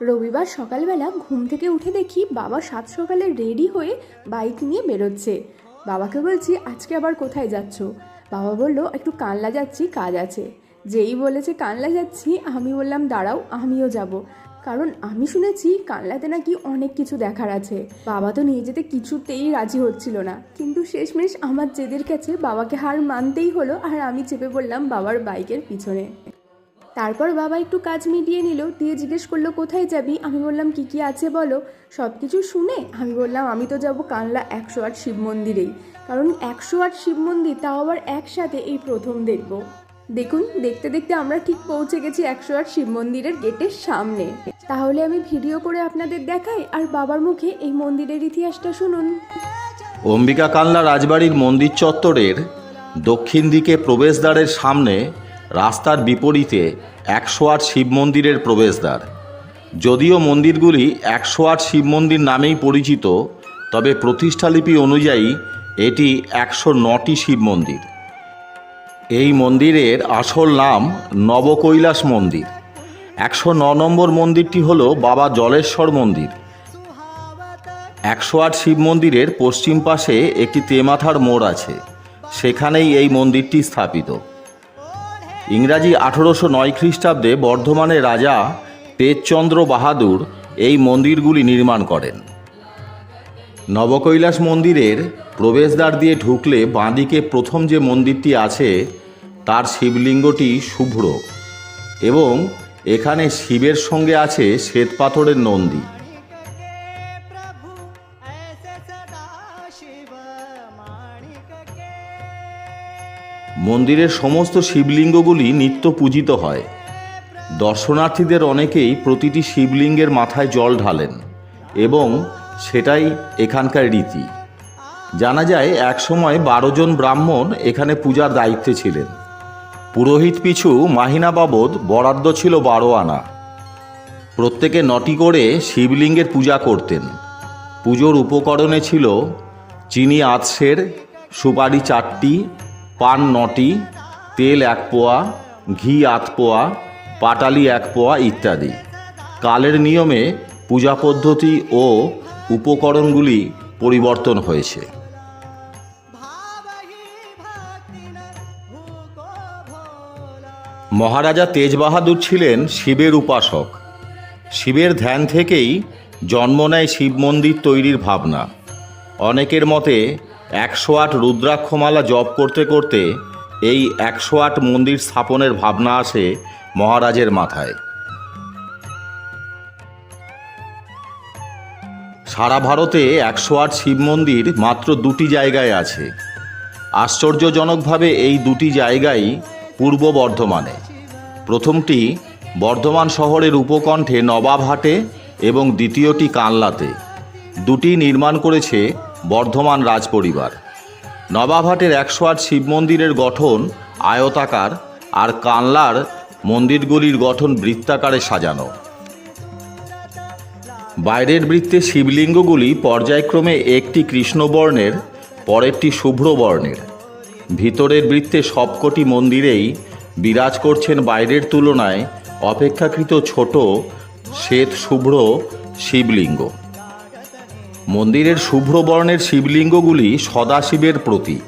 রবিবার সকালবেলা ঘুম থেকে উঠে দেখি বাবা সাত সকালে রেডি হয়ে বাইক নিয়ে বেরোচ্ছে। বাবাকে বলছি, আজকে আবার কোথায় যাচ্ছ? বাবা বলল, একটু কানলা যাচ্ছি, কাজ আছে। যেই বলেছে, কানলা যাচ্ছি, আমি বললাম, দাঁড়াও, আমিও যাব। কারণ আমি শুনেছি কানলাতে নাকি অনেক কিছু দেখার আছে। বাবা তো নিয়ে যেতে কিছুতেই রাজি হচ্ছিল না। কিন্তু শেষমেশ আমার জেদের কাছে বাবাকে হার মানতেই হলো আর আমি চেপে পড়লাম বাবার বাইকের পিছনে। তারপর বাবা একটু কাজ মিটিয়ে নিল, দিয়ে জিজ্ঞেস করল, কোথায় যাবি? আমি বললাম, কি কি আছে বলো? সব কিছু শুনে আমি বললাম, আমি তো যাব কানলা একশো আট শিব মন্দিরেই। কারণ একশো আট শিব মন্দির, তাও আবার একসাথে এই প্রথম দেখব। দেখুন, দেখতে দেখতে আমরা ঠিক পৌঁছে গেছি একশো আট শিব মন্দিরের গেটের সামনে। তাহলে আমি ভিডিও করে আপনাদের দেখাই, আর বাবার মুখে এই মন্দিরের ইতিহাসটা শুনুন। অম্বিকা কানলা রাজবাড়ির মন্দির চত্বরের দক্ষিণ দিকে প্রবেশদ্বারের সামনে রাস্তার বিপরীতে একশো আট শিব মন্দিরের প্রবেশদ্বার। যদিও মন্দিরগুলি একশো আট শিব মন্দির নামেই পরিচিত, তবে প্রতিষ্ঠালিপি অনুযায়ী এটি একশো নটি শিব মন্দির। এই মন্দিরের আসল নাম নবকৈলাস মন্দির। একশো ন নম্বর মন্দিরটি হল বাবা জলেশ্বর মন্দির। একশো আট শিব মন্দিরের পশ্চিম পাশে একটি তেমাথার মোড় আছে, সেখানেই এই মন্দিরটি স্থাপিত। ইংরাজি আঠেরোশো নয় খ্রিস্টাব্দে বর্ধমানের রাজা তেজচন্দ্র বাহাদুর এই মন্দিরগুলি নির্মাণ করেন। নবকৈলাস মন্দিরের প্রবেশদ্বার দিয়ে ঢুকলে বাঁদিকে প্রথম যে মন্দিরটি আছে, তার শিবলিঙ্গটি শুভ্র এবং এখানে শিবের সঙ্গে আছে শ্বেতপাথরের নন্দী। মন্দিরের সমস্ত শিবলিঙ্গগুলি নিত্য পূজিত হয়। দর্শনার্থীদের অনেকেই প্রতিটি শিবলিঙ্গের মাথায় জল ঢালেন এবং সেটাই এখানকার রীতি। জানা যায়, একসময় বারো জন ব্রাহ্মণ এখানে পূজার দায়িত্বে ছিলেন। পুরোহিত পিছু মাহিনা বাবদ বরাদ্দ ছিল বারো আনা। প্রত্যেকে নটি করে শিবলিঙ্গের পূজা করতেন। পুজোর উপকরণে ছিল চিনি আতসের, সুপারি চারটি পান নটি, তেল এক পোয়া, ঘি আধ পোয়া, পাটালি এক পোয়া ইত্যাদি। কালের নিয়মে পূজা পদ্ধতি ও উপকরণগুলি পরিবর্তন হয়েছে। মহারাজা তেজবাহাদুর ছিলেন শিবের উপাসক। শিবের ধ্যান থেকেই জন্ম নেয় শিব মন্দির তৈরির ভাবনা। অনেকের মতে একশো আট রুদ্রাক্ষমালা জপ করতে করতে এই একশো আট মন্দির স্থাপনের ভাবনা আসে মহারাজের মাথায়। সারা ভারতে একশো আট শিব মন্দির মাত্র দুটি জায়গায় আছে। আশ্চর্যজনকভাবে এই দুটি জায়গাই পূর্ব বর্ধমানে। প্রথমটি বর্ধমান শহরের উপকণ্ঠে নবাবহাটে এবং দ্বিতীয়টি কানলাতে। দুটি নির্মাণ করেছে বর্ধমান রাজপরিবার। নবাবহাটের একশো আট শিব মন্দিরের গঠন আয়তাকার আর কানলার মন্দিরগুলির গঠন বৃত্তাকারে সাজানো। বাইরের বৃত্তে শিবলিঙ্গগুলি পর্যায়ক্রমে একটি কৃষ্ণবর্ণের, পরেরটি শুভ্র বর্ণের ভিতরের বৃত্তে সবকটি মন্দিরেই বিরাজ করছেন বাইরের তুলনায় অপেক্ষাকৃত ছোট, শ্বেত, শুভ্র শিবলিঙ্গ। মন্দিরের শুভ্র বর্ণের শিবলিঙ্গগুলি সদাশিবের প্রতীক,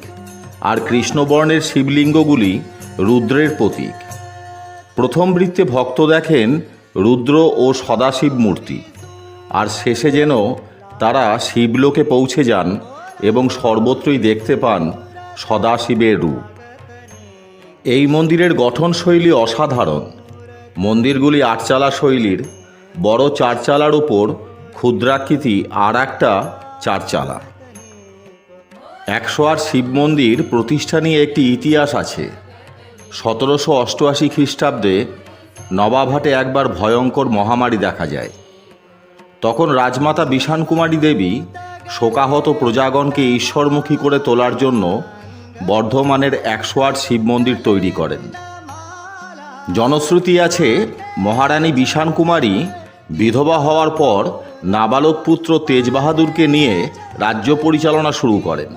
আর কৃষ্ণবর্ণের শিবলিঙ্গগুলি রুদ্রের প্রতীক। প্রথম বৃত্তে ভক্ত দেখেন রুদ্র ও সদাশিব মূর্তি, আর শেষে যেন তারা শিবলোকে পৌঁছে যান এবং সর্বত্রই দেখতে পান সদাশিবের রূপ। এই মন্দিরের গঠনশৈলী অসাধারণ। মন্দিরগুলি আটচালা শৈলীর, বড় চারচালার উপর ক্ষুদ্রাকৃতি আর একটা চারচালা। একশো আট শিব মন্দির প্রতিষ্ঠা নিয়ে একটি ইতিহাস আছে। সতেরোশো অষ্টআশি খ্রিস্টাব্দে নবাবহাটে একবার ভয়ঙ্কর মহামারী দেখা যায়। তখন রাজমাতা বিষাণ কুমারী দেবী শোকাহত প্রজাগণকে ঈশ্বরমুখী করে তোলার জন্য বর্ধমানের একশো আট শিব মন্দির তৈরি করেন। জনশ্রুতি আছে, মহারানী বিষাণ কুমারী বিধবা হওয়ার পর নাবালক পুত্র তেজ বাহাদুরকে নিয়ে রাজ্য পরিচালনা শুরু করেন।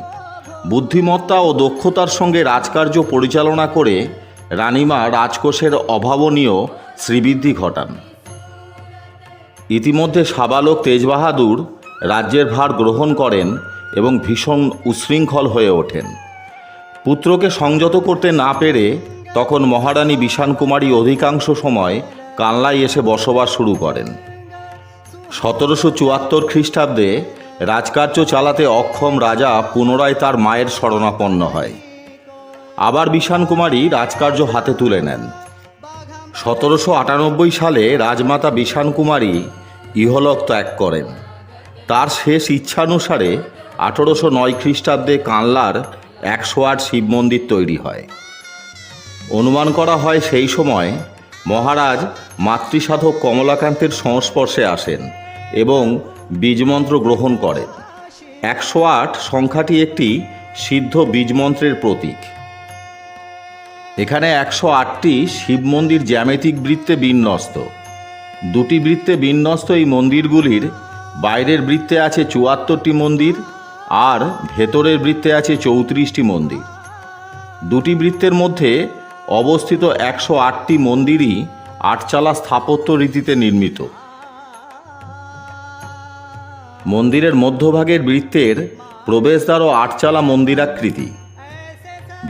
বুদ্ধিমত্তা ও দক্ষতার সঙ্গে রাজকার্য পরিচালনা করে রানীমা রাজকোষের অভাবনীয় শ্রীবৃদ্ধি ঘটান। ইতিমধ্যে সাবালক তেজবাহাদুর রাজ্যের ভার গ্রহণ করেন এবং ভীষণ উচ্ছৃঙ্খল হয়ে ওঠেন। পুত্রকে সংযত করতে না পেরে তখন মহারানী বিশান কুমারী অধিকাংশ সময় কানলায় এসে বসবাস শুরু করেন। সতেরোশো চুয়াত্তর খ্রিস্টাব্দে রাজকার্য চালাতে অক্ষম রাজা পুনরায় তার মায়ের শরণাপন্ন হয়। আবার বিশান কুমারী রাজকার্য হাতে তুলে নেন। সতেরোশো আটানব্বই সালে রাজমাতা বিশান কুমারী ইহলোক ত্যাগ করেন। তার শেষ ইচ্ছানুসারে আঠেরোশো নয় খ্রিস্টাব্দে কানলার একশো আট শিব মন্দির তৈরি হয়। অনুমান করা হয় সেই সময় মহারাজ মাতৃসাধক কমলাকান্তের সংস্পর্শে আসেন এবং বীজমন্ত্র গ্রহণ করেন। একশো আট সংখ্যাটি একটি সিদ্ধ বীজমন্ত্রের প্রতীক। এখানে একশো আটটি শিব মন্দির জ্যামিতিক বৃত্তে বিন্যস্ত। দুটি বৃত্তে বিন্যস্ত এই মন্দিরগুলির বাইরের বৃত্তে আছে চুয়াত্তরটি মন্দির আর ভেতরের বৃত্তে আছে চৌত্রিশটি মন্দির। দুটি বৃত্তের মধ্যে অবস্থিত একশো আটটি মন্দিরই আটচালা স্থাপত্য রীতিতে নির্মিত। মন্দিরের মধ্যভাগের বৃত্তের প্রবেশদ্বার ও আটচালা মন্দিরাকৃতি।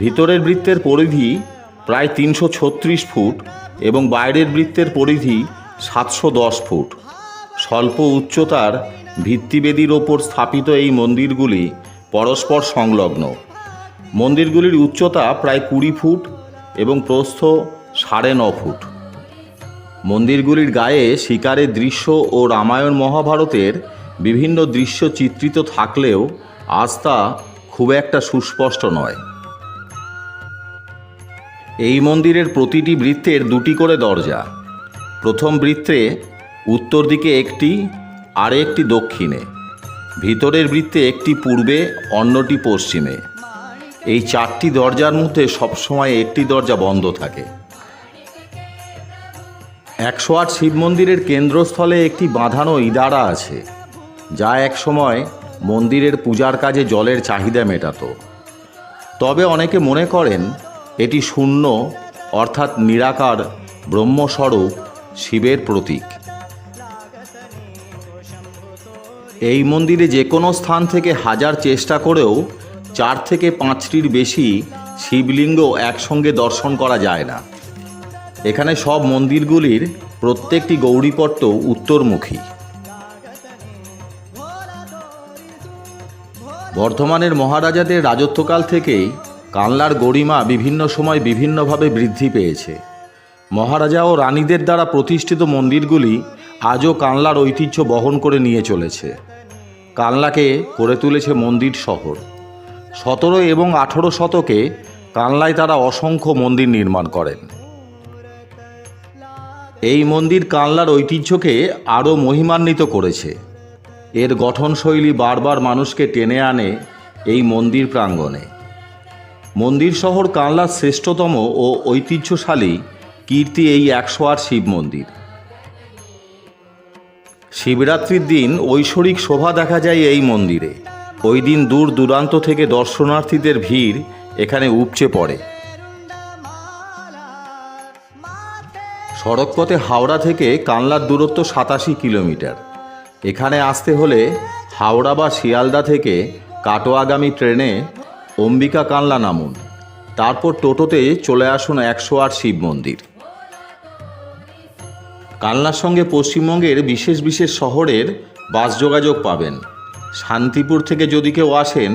ভিতরের বৃত্তের পরিধি প্রায় তিনশো ছত্রিশ ফুট এবং বাইরের বৃত্তের পরিধি সাতশো দশ ফুট। স্বল্প উচ্চতার ভিত্তিবেদির ওপর স্থাপিত এই মন্দিরগুলি পরস্পর সংলগ্ন। মন্দিরগুলির উচ্চতা প্রায় কুড়ি ফুট এবং প্রস্থ সাড়ে ন ফুট। মন্দিরগুলির গায়ে শিকারের দৃশ্য ও রামায়ণ মহাভারতের বিভিন্ন দৃশ্য চিত্রিত থাকলেও আস্থা খুব একটা সুস্পষ্ট নয়। এই মন্দিরের প্রতিটি বৃত্তের দুটি করে দরজা। প্রথম বৃত্তে উত্তর দিকে একটি আর একটি দক্ষিণে। ভিতরের বৃত্তে একটি পূর্বে, অন্যটি পশ্চিমে। এই চারটি দরজার মধ্যে সবসময় একটি দরজা বন্ধ থাকে। একশো আট শিব মন্দিরের কেন্দ্রস্থলে একটি বাঁধানো ইদারা আছে, যা একসময় মন্দিরের পূজার কাজে জলের চাহিদা মেটাতো। তবে অনেকে মনে করেন, এটি শূন্য, অর্থাৎ নিরাকার, ব্রহ্মস্বরূপ, শিবের প্রতীক। এই মন্দিরে যে কোনো স্থান থেকে হাজার চেষ্টা করেও চার থেকে পাঁচটির বেশি শিবলিঙ্গ একসঙ্গে দর্শন করা যায় না। এখানে সব মন্দিরগুলির প্রত্যেকটি গৌরীপট্ট উত্তরমুখী। বর্ধমানের মহারাজাদের রাজত্বকাল থেকেই কানলার গরিমা বিভিন্ন সময় বিভিন্নভাবে বৃদ্ধি পেয়েছে। মহারাজা ও রানীদের দ্বারা প্রতিষ্ঠিত মন্দিরগুলি আজও কানলার ঐতিহ্য বহন করে নিয়ে চলেছে। কানলাকে করে তুলেছে মন্দির শহর। সতেরো এবং আঠেরো শতকে কানলায় তারা অসংখ্য মন্দির নির্মাণ করেন। এই মন্দির কানলার ঐতিহ্যকে আরও মহিমান্বিত করেছে। এর গঠনশৈলী বারবার মানুষকে টেনে আনে এই মন্দির প্রাঙ্গণে। মন্দির শহর কানলার শ্রেষ্ঠতম ও ঐতিহ্যশালী কীর্তি এই একশো আট শিব মন্দির। শিবরাত্রির দিন ঐশ্বরিক শোভা দেখা যায় এই মন্দিরে। ওই দিন দূর দূরান্ত থেকে দর্শনার্থীদের ভিড় এখানে উপচে পড়ে। সড়কপথে হাওড়া থেকে কানলার দূরত্ব সাতাশি কিলোমিটার। এখানে আসতে হলে হাওড়া বা শিয়ালদা থেকে কাটোয়াগামী ট্রেনে অম্বিকা কানলা নামুন। তারপর টোটোতে চলে আসুন একশো আট শিব মন্দির। কানলার সঙ্গে পশ্চিমবঙ্গের বিশেষ বিশেষ শহরের বাস যোগাযোগ পাবেন। শান্তিপুর থেকে যদি কেউ আসেন,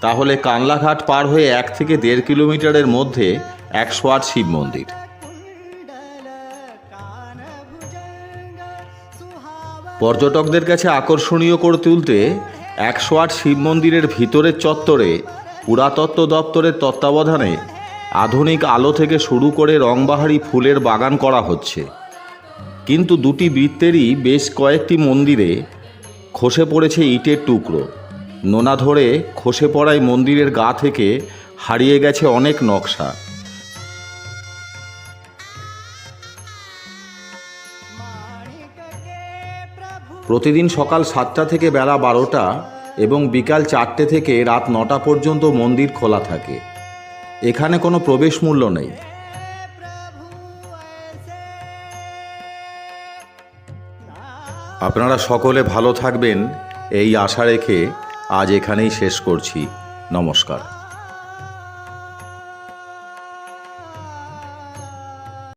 তাহলে কানলাঘাট পার হয়ে এক থেকে দেড় কিলোমিটারের মধ্যে একশো আট শিব মন্দির। পর্যটকদের কাছে আকর্ষণীয় করে তুলতে একশো আট শিব মন্দিরের ভিতরের চত্বরে পুরাতত্ত্ব দপ্তরের তত্ত্বাবধানে আধুনিক আলো থেকে শুরু করে রংবাহারি ফুলের বাগান করা হচ্ছে। কিন্তু দুটি বৃত্তেরই বেশ কয়েকটি মন্দিরে খসে পড়েছে ইটের টুকরো। নোনা ধরে খসে পড়ায় মন্দিরের গা থেকে হারিয়ে গেছে অনেক নকশা। প্রতিদিন সকাল সাতটা থেকে বেলা বারোটা এবং বিকাল চারটে থেকে রাত নটা পর্যন্ত মন্দির খোলা থাকে। এখানে কোনো প্রবেশ মূল্য নেই। আপনারা সকলে ভালো থাকবেন এই আশা রেখে আজ এখানেই শেষ করছি। নমস্কার।